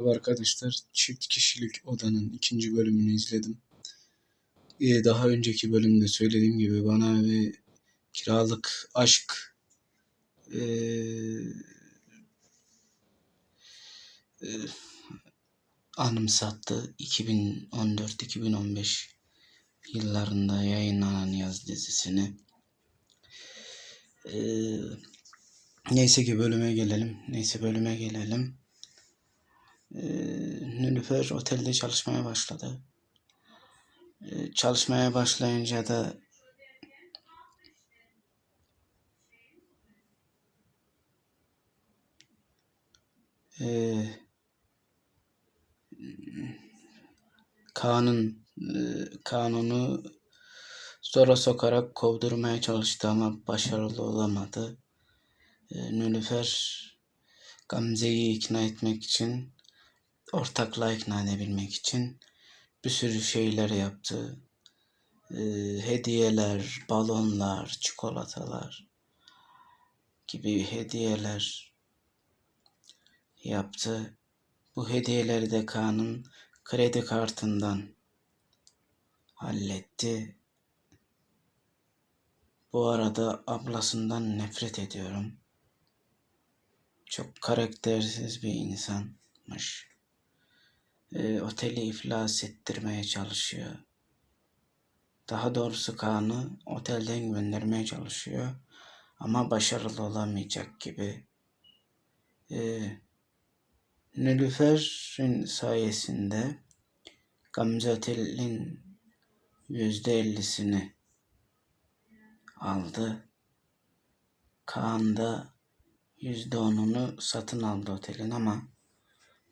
Merhaba Arkadaşlar çift kişilik odanın ikinci bölümünü izledim. Ee, daha önceki bölümde söylediğim gibi bana bir kiralık aşk ee, ee, anımsattı. 2014-2015 yıllarında yayınlanan yaz dizisini. Ee, neyse ki bölüme gelelim. Neyse bölüme gelelim. Ee, Nilüfer otelde çalışmaya başladı. Ee, çalışmaya başlayınca da e, Kaan'ın e, kanunu zora sokarak kovdurmaya çalıştı ama başarılı olamadı. E, Nilüfer Gamze'yi ikna etmek için ortaklığa ikna edebilmek için bir sürü şeyler yaptı. Ee, hediyeler, balonlar, çikolatalar gibi hediyeler yaptı. Bu hediyeleri de Kaan'ın kredi kartından halletti. Bu arada ablasından nefret ediyorum. Çok karaktersiz bir insanmış e, oteli iflas ettirmeye çalışıyor. Daha doğrusu Kaan'ı otelden göndermeye çalışıyor. Ama başarılı olamayacak gibi. E, Nilüfer'in sayesinde Gamze Otel'in yüzde ellisini aldı. Kaan da yüzde onunu satın aldı otelin ama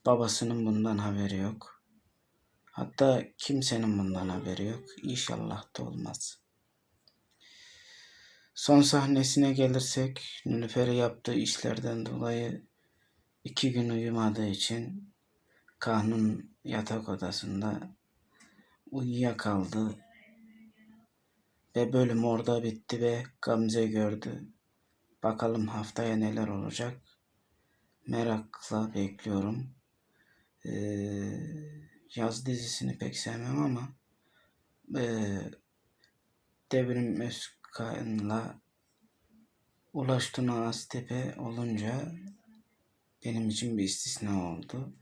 Babasının bundan haberi yok. Hatta kimsenin bundan haberi yok. İnşallah da olmaz. Son sahnesine gelirsek Nilüfer'i yaptığı işlerden dolayı iki gün uyumadığı için Kahn'ın yatak odasında uyuyakaldı. Ve bölüm orada bitti ve Gamze gördü. Bakalım haftaya neler olacak. Merakla bekliyorum. Ee, yaz dizisini pek sevmem ama e, Devrim Özkan'la Ulaş Tuna Aztepe olunca benim için bir istisna oldu.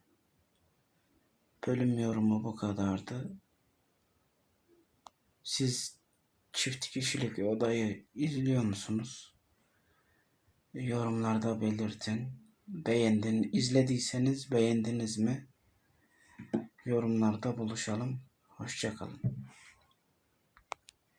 Bölüm yorumu bu kadardı. Siz çift kişilik odayı izliyor musunuz? Yorumlarda belirtin. Beğendin, izlediyseniz beğendiniz mi? Yorumlarda buluşalım. Hoşçakalın.